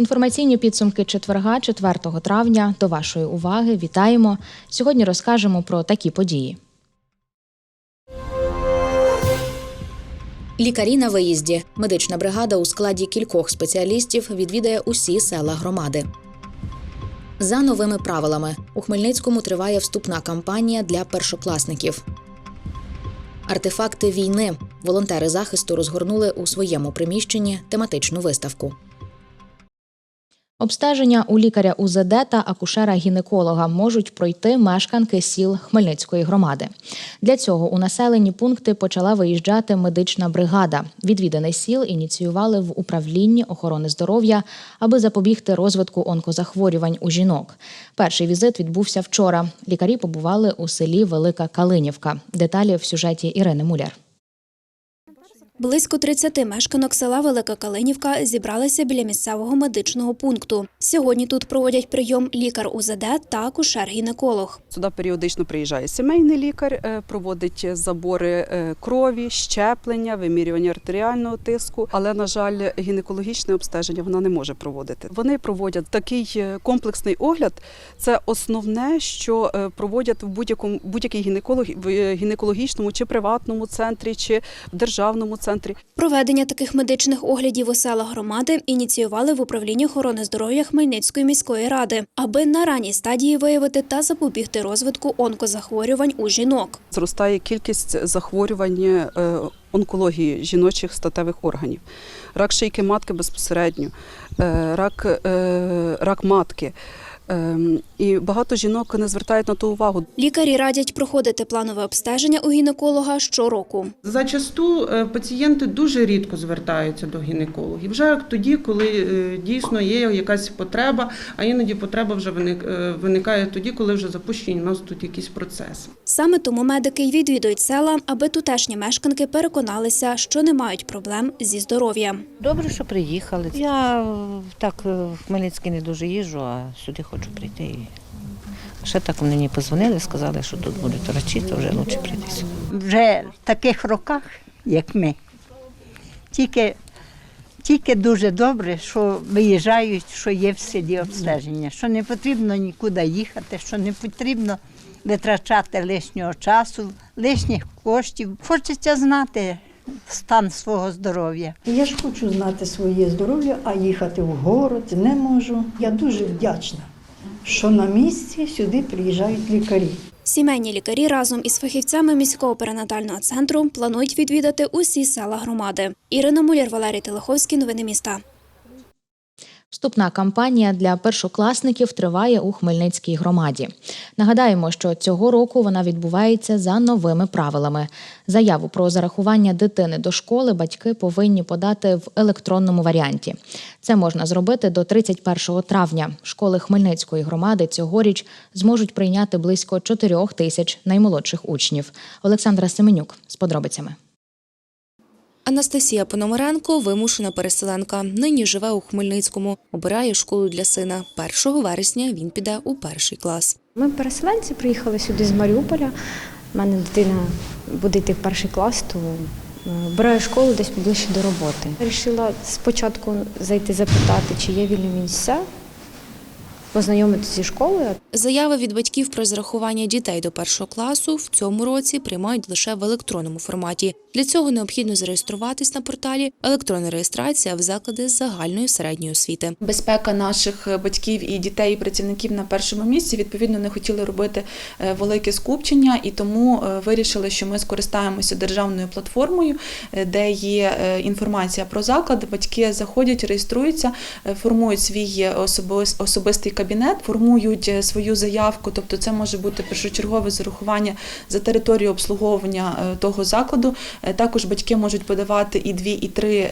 Інформаційні підсумки четверга, 4 травня. До вашої уваги вітаємо. Сьогодні розкажемо про такі події. Лікарі на виїзді. Медична бригада у складі кількох спеціалістів відвідає усі села громади. За новими правилами у Хмельницькому триває вступна кампанія для першокласників. Артефакти війни. Волонтери захисту розгорнули у своєму приміщенні тематичну виставку. Обстеження у лікаря УЗД та акушера-гінеколога можуть пройти мешканки сіл Хмельницької громади. Для цього у населені пункти почала виїжджати медична бригада. Відвідини сіл ініціювали в управлінні охорони здоров'я, аби запобігти розвитку онкозахворювань у жінок. Перший візит відбувся вчора. Лікарі побували у селі Велика Калинівка. Деталі в сюжеті Ірини Муляр. Близько 30 мешканок села Велика Калинівка зібралися біля місцевого медичного пункту. Сьогодні тут проводять прийом лікар УЗД та акушер-гінеколог. Сюди періодично приїжджає сімейний лікар, е, проводить забори е, крові, щеплення, вимірювання артеріального тиску. Але, на жаль, гінекологічне обстеження вона не може проводити. Вони проводять такий е, комплексний огляд. Це основне, що проводять в будь-якому будь-який гінеколог гінекологічному чи приватному центрі, чи в державному центрі. Проведення таких медичних оглядів у селах громади ініціювали в управлінні охорони здоров'я Хмельницької міської ради, аби на ранній стадії виявити та запобігти розвитку онкозахворювань у жінок. Зростає кількість захворювань е, онкології жіночих статевих органів, рак шийки матки безпосередньо, е, рак, е, рак матки. Ем, І багато жінок не звертають на то увагу. Лікарі радять проходити планове обстеження у гінеколога щороку. Зачасту е, пацієнти дуже рідко звертаються до гінекологів. Вже тоді, коли е, дійсно є якась потреба, а іноді потреба вже виник- е, виникає тоді, коли вже запущені у нас тут якісь процеси. Саме тому медики й відвідують села, аби тутешні мешканки переконалися, що не мають проблем зі здоров'ям. Добре, що приїхали. Я так в Хмельницький не дуже їжджу, а сюди хочу прийти. Ще так мені позвонили, сказали, що тут будуть врачі, то вже краще прийти сюди. вже в таких роках, як ми. Тільки, тільки дуже добре, що виїжджають, що є в селі обстеження, що не потрібно нікуди їхати, що не потрібно витрачати лишнього часу, лишніх коштів. Хочеться знати стан свого здоров'я. Я ж хочу знати своє здоров'я, а їхати в город не можу. Я дуже вдячна, що на місці сюди приїжджають лікарі. Сімейні лікарі разом із фахівцями міського перинатального центру планують відвідати усі села громади. Ірина Муляр, Валерій Телеховський. Новини міста. Вступна кампанія для першокласників триває у Хмельницькій громаді. Нагадаємо, що цього року вона відбувається за новими правилами. Заяву про зарахування дитини до школи батьки повинні подати в електронному варіанті. Це можна зробити до 31 травня. Школи Хмельницької громади цьогоріч зможуть прийняти близько 4 тисяч наймолодших учнів. Олександра Семенюк з подробицями. Анастасія Пономаренко вимушена переселенка. Нині живе у Хмельницькому. Обирає школу для сина. 1 вересня він піде у перший клас. Ми переселенці приїхали сюди з Маріуполя. У мене дитина буде йти в перший клас, то е, обираю школу десь поближче до роботи. Вирішила спочатку зайти запитати, чи є вільні місця, познайомитися зі школою. Заяви від батьків про зарахування дітей до першого класу в цьому році приймають лише в електронному форматі. Для цього необхідно зареєструватись на порталі електронна реєстрація в заклади загальної середньої освіти. Безпека наших батьків і дітей, і працівників на першому місці. Відповідно, не хотіли робити е, велике скупчення, і тому е, вирішили, що ми скористаємося державною платформою, е, де є е, інформація про заклад. Батьки заходять, реєструються, е, формують свій особис- особистий кабінет, формують е, свою заявку. Тобто, це може бути першочергове зарахування за територію обслуговування е, того закладу. Е, Також батьки можуть подавати і дві, і три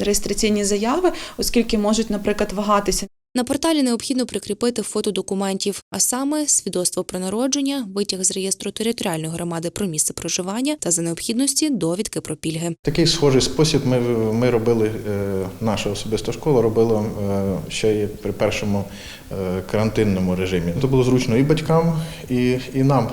реєстраційні заяви, оскільки можуть, наприклад, вагатися. На порталі необхідно прикріпити фото документів, а саме свідоцтво про народження, витяг з реєстру територіальної громади про місце проживання та за необхідності довідки про пільги. Такий схожий спосіб ми, ми робили, е, наша особиста школа робила е, ще й при першому е, карантинному режимі. Це було зручно і батькам, і, і нам.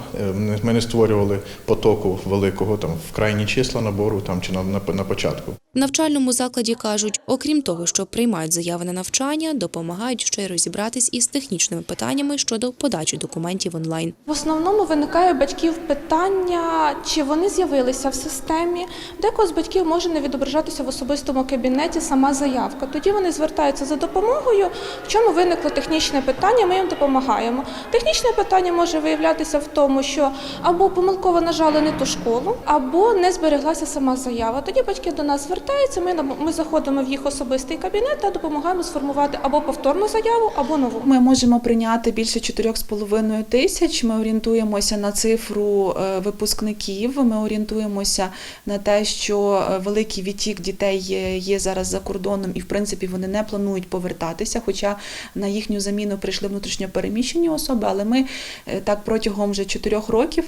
Ми не створювали потоку великого там в крайні числа набору там чи на, на, на початку. В навчальному закладі кажуть, окрім того, що приймають заяви на навчання, допомагають ще й розібратись із технічними питаннями щодо подачі документів онлайн. В основному виникає у батьків питання, чи вони з'явилися в системі. В Декого з батьків може не відображатися в особистому кабінеті сама заявка. Тоді вони звертаються за допомогою. В чому виникло технічне питання, ми їм допомагаємо. Технічне питання може виявлятися в тому, що або помилково нажали не ту школу, або не збереглася сама заява. Тоді батьки до нас звертаються. Ми нам- ми заходимо в їх особистий кабінет та допомагаємо сформувати або повторну заяву, або нову. Ми можемо прийняти більше 4,5 тисяч. Ми орієнтуємося на цифру е, випускників. Ми орієнтуємося на те, що е, великий відтік дітей є- зараз за кордоном, і в принципі вони не планують повертатися. Хоча на їхню заміну прийшли внутрішньопереміщені особи, але ми е, так протягом вже 4 років.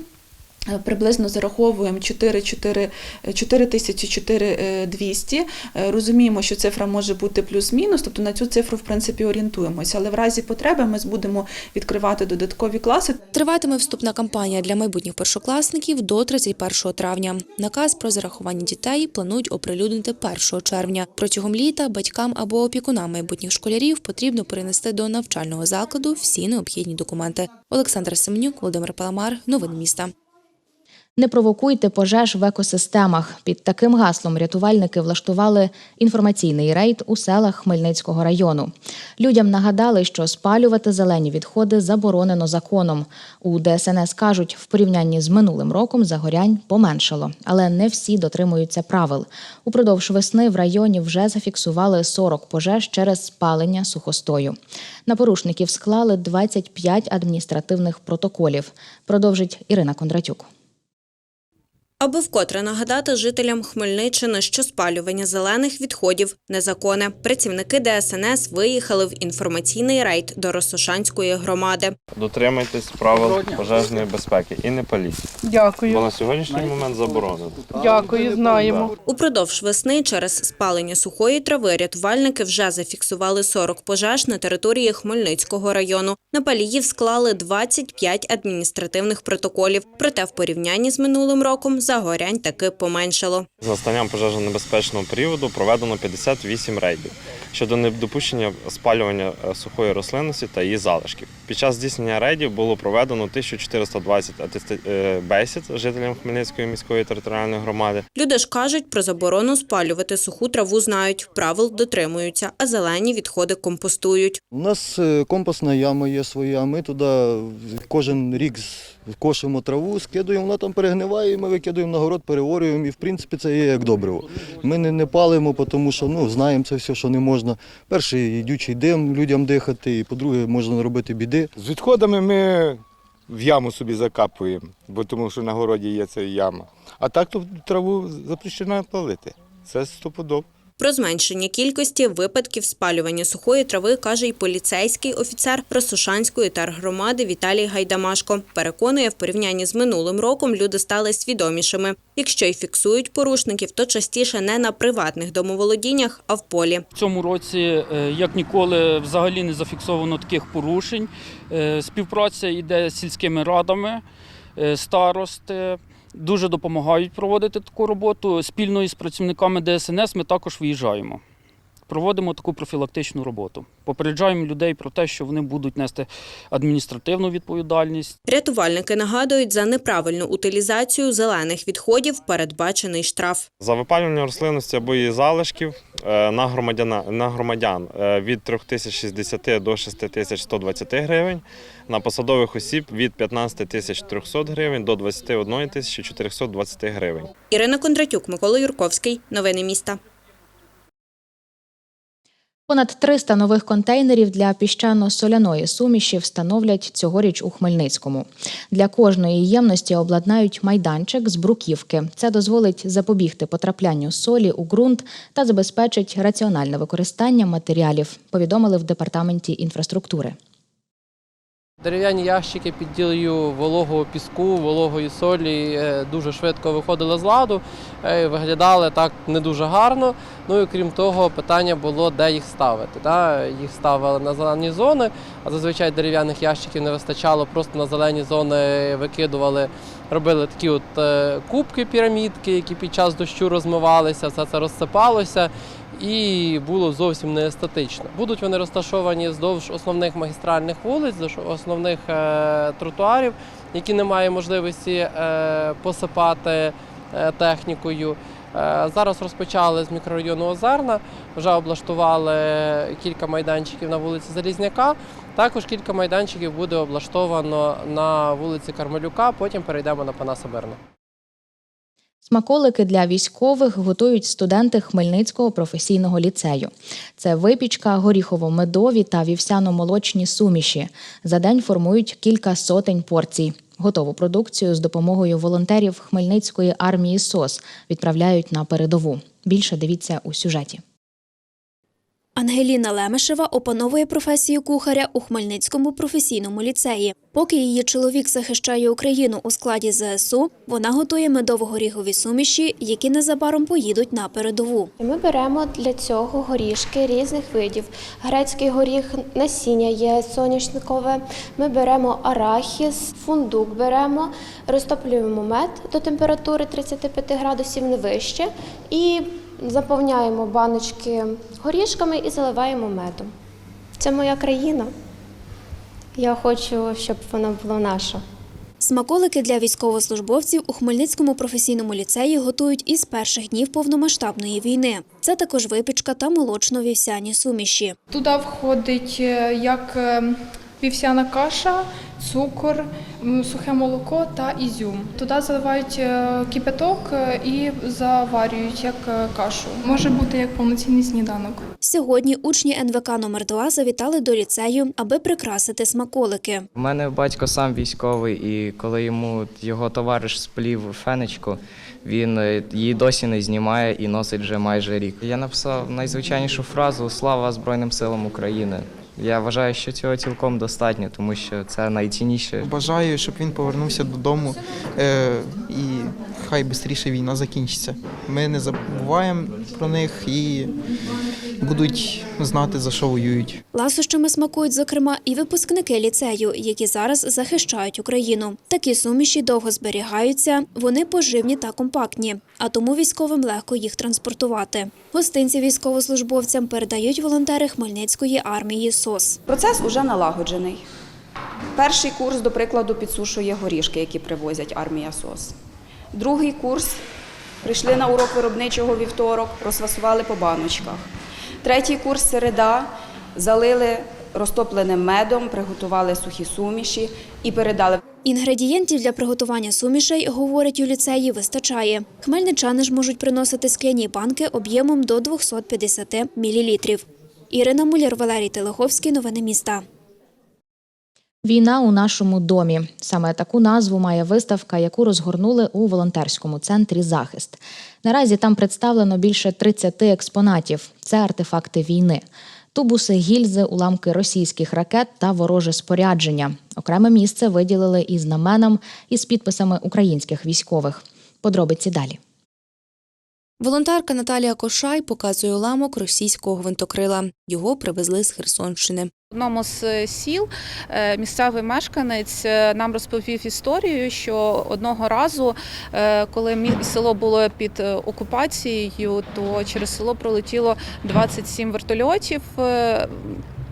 Е, Приблизно зараховуємо 4, 4, 4 тисячі 4 200. Е, Розуміємо, що цифра може бути плюс-мінус, тобто на цю цифру в принципі орієнтуємося. Але в разі потреби ми будемо відкривати додаткові класи. Триватиме вступна кампанія для майбутніх першокласників до 31 травня. Наказ про зарахування дітей планують оприлюднити 1 червня. Протягом літа батькам або опікунам майбутніх школярів потрібно перенести до навчального закладу всі необхідні документи. Олександр Семенюк, Володимир Паламар, новини міста. Не провокуйте пожеж в екосистемах. Під таким гаслом рятувальники влаштували інформаційний рейд у селах Хмельницького району. Людям нагадали, що спалювати зелені відходи заборонено законом. У ДСНС кажуть, в порівнянні з минулим роком загорянь поменшало, але не всі дотримуються правил. Упродовж весни в районі вже зафіксували 40 пожеж через спалення сухостою. На порушників склали 25 адміністративних протоколів. Продовжить Ірина Кондратюк. Аби вкотре нагадати жителям Хмельниччини, що спалювання зелених відходів незаконне. Працівники ДСНС виїхали в інформаційний рейд до Росошанської громади. Дотримуйтесь правил пожежної безпеки і не паліть. Дякую. Бо на сьогоднішній момент заборонено. Дякую, знаємо. Упродовж весни через спалення сухої трави рятувальники вже зафіксували 40 пожеж на території Хмельницького району. На паліїв склали 25 адміністративних протоколів. Проте в порівнянні з минулим роком загорянь таки поменшало. З настанням пожежно-небезпечного періоду проведено 58 рейдів щодо недопущення спалювання е, сухої рослинності та її залишків. Під час здійснення рейдів було проведено 1420 е, бесід з жителям Хмельницької міської територіальної громади. Люди ж кажуть, про заборону спалювати суху траву знають, правил дотримуються, а зелені відходи компостують. У нас е, компостна яма є своя, ми туди кожен рік кошимо траву, скидуємо, вона там перегниває, і ми викидаємо на город, і в принципі це є як добриво. Ми не, не палимо, тому що ну, знаємо це все, що не можна. Перший йдючий дим людям дихати, і по-друге, можна робити біди. З відходами ми в яму собі закапуємо, бо тому що на городі є ця яма. А так то траву запрещено палити. Це стопудов. Про зменшення кількості випадків спалювання сухої трави каже й поліцейський офіцер Росошанської тергромади Віталій Гайдамашко. Переконує, в порівнянні з минулим роком люди стали свідомішими. Якщо й фіксують порушників, то частіше не на приватних домоволодіннях, а в полі. В цьому році, е, як ніколи, взагалі не зафіксовано таких порушень. Е, Співпраця йде з сільськими радами, е, старости. Дуже допомагають проводити таку роботу. Спільно із працівниками ДСНС ми також виїжджаємо. Проводимо таку профілактичну роботу. Попереджаємо людей про те, що вони будуть нести адміністративну відповідальність. Рятувальники нагадують, за неправильну утилізацію зелених відходів передбачений штраф. За випалювання рослинності або її залишків е, на громадяна на громадян е, від 3060 до 6120 гривень, на посадових осіб від 15 тисяч 300 гривень до 21 тисячі 420 гривень. Ірина Кондратюк, Микола Юрковський. Новини міста. Понад 300 нових контейнерів для піщано-соляної суміші встановлять цьогоріч у Хмельницькому. Для кожної ємності обладнають майданчик з бруківки. Це дозволить запобігти потраплянню солі у ґрунт та забезпечить раціональне використання матеріалів, повідомили в департаменті інфраструктури. Дерев'яні ящики під дією вологого піску, вологої солі е, дуже швидко виходили з ладу, е, виглядали так не дуже гарно. Ну і крім того, питання було, де їх ставити. Да? Їх ставили на зелені зони, а зазвичай дерев'яних ящиків не вистачало, просто на зелені зони викидували, робили такі от е, кубки пірамідки, які під час дощу розмивалися, все це розсипалося і було зовсім не естетично. Будуть вони розташовані вздовж основних магістральних вулиць, основних е, тротуарів, які немає можливості е, посипати е, технікою. Зараз розпочали з мікрорайону Озерна, вже облаштували кілька майданчиків на вулиці Залізняка. Також кілька майданчиків буде облаштовано на вулиці Кармелюка, потім перейдемо на Панаса Берна. Смаколики для військових готують студенти Хмельницького професійного ліцею. Це випічка, горіхово-медові та вівсяно-молочні суміші. За день формують кілька сотень порцій. Готову продукцію з допомогою волонтерів Хмельницької армії СОС відправляють на передову. Більше дивіться у сюжеті. Ангеліна Лемешева опановує професію кухаря у Хмельницькому професійному ліцеї. Поки її чоловік захищає Україну у складі ЗСУ, вона готує медово-горіхові суміші, які незабаром поїдуть на передову. Ми беремо для цього горішки різних видів. Грецький горіх, насіння є соняшникове. Ми беремо арахіс, фундук беремо, розтоплюємо мед до температури 35 градусів не вище і заповняємо баночки горішками і заливаємо медом. Це моя країна. Я хочу, щоб вона була наша. Смаколики для військовослужбовців у Хмельницькому професійному ліцеї готують із перших днів повномасштабної війни. Це також випічка та молочно-вівсяні суміші. Туди входить е, як е, вівсяна каша, цукор, сухе молоко та ізюм. Туди заливають е, кипяток е, і заварюють як е, кашу. Може бути як повноцінний сніданок. Сьогодні учні НВК номер 2 завітали до ліцею, аби прикрасити смаколики. У мене батько сам військовий, і коли йому його товариш сплів фенечку, він її досі не знімає і носить вже майже рік. Я написав найзвичайнішу фразу Слава Збройним силам України. Я вважаю, що цього цілком достатньо, тому що це найцінніше. Бажаю, щоб він повернувся додому е, і хай швидше війна закінчиться. Ми не забуваємо про них і будуть знати, за що воюють. Ласощами смакують, зокрема, і випускники ліцею, які зараз захищають Україну. Такі суміші довго зберігаються, вони поживні та компактні, а тому військовим легко їх транспортувати. Гостинці військовослужбовцям передають волонтери Хмельницької армії СОС. Процес уже налагоджений. Перший курс, до прикладу, підсушує горішки, які привозять армія СОС. Другий курс прийшли на урок виробничого вівторок, розфасували по баночках. Третій курс середа залили розтопленим медом, приготували сухі суміші і передали. Інгредієнтів для приготування сумішей, говорять у ліцеї, вистачає. Хмельничани ж можуть приносити скляні банки об'ємом до 250 мл. Ірина Муляр, Валерій Телеховський. Новини міста. Війна у нашому домі. Саме таку назву має виставка, яку розгорнули у волонтерському центрі Захист. Наразі там представлено більше 30 експонатів. Це артефакти війни. Тубуси, гільзи, уламки російських ракет та вороже спорядження. Окреме місце виділили і знаменам, із підписами українських військових. Подробиці далі. Волонтерка Наталія Кошай показує уламок російського гвинтокрила. Його привезли з Херсонщини. В одному з сіл е, місцевий мешканець е, нам розповів історію, що одного разу, е, коли село було під е, окупацією, то через село пролетіло 27 вертольотів.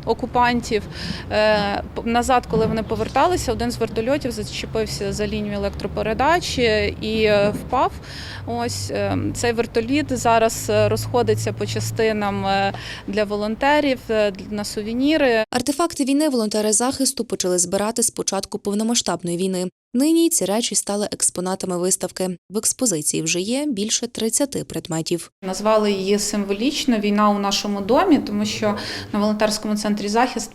Окупантів Е, назад, коли вони поверталися, один з вертольотів зачепився за лінію електропередачі і е, впав. Ось е, цей вертоліт зараз розходиться по частинам для волонтерів на сувеніри. Артефакти війни волонтери захисту почали збирати з початку повномасштабної війни. Нині ці речі стали експонатами виставки. В експозиції вже є більше 30 предметів. Назвали її символічно Війна у нашому домі, тому що на волонтерському центрі захист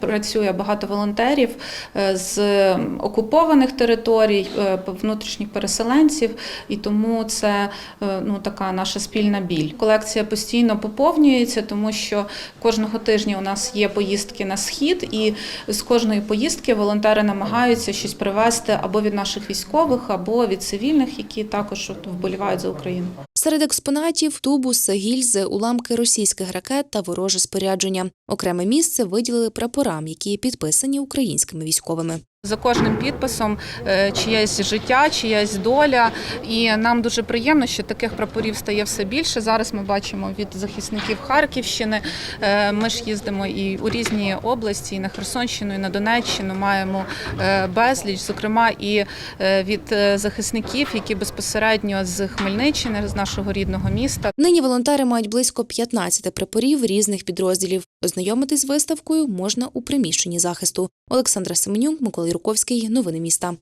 працює багато волонтерів е, з окупованих територій, е, внутрішніх переселенців, і тому це е, ну така наша спільна біль. Колекція постійно поповнюється, тому що кожного тижня у нас є поїздки на схід, і з кожної поїздки волонтери намагаються щось привезти або від наших військових, або від цивільних, які також вболівають за Україну. Серед експонатів тубуси, гільзи, уламки російських ракет та вороже спорядження. Окреме місце виділили прапорам, які підписані українськими військовими. За кожним підписом е, чиясь життя, чиясь доля. І нам дуже приємно, що таких прапорів стає все більше. Зараз ми бачимо від захисників Харківщини. Е, Ми ж їздимо і у різні області, і на Херсонщину, і на Донеччину. Маємо е, безліч, зокрема, і від захисників, які безпосередньо з Хмельниччини, з нашого рідного міста. Нині волонтери мають близько 15 прапорів різних підрозділів. Ознайомитись з виставкою можна у приміщенні захисту. Олександра Семенюк, Микола Юрковський. Новини міста.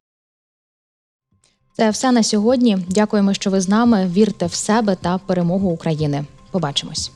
Це все на сьогодні. Дякуємо, що ви з нами. Вірте в себе та перемогу України. Побачимось.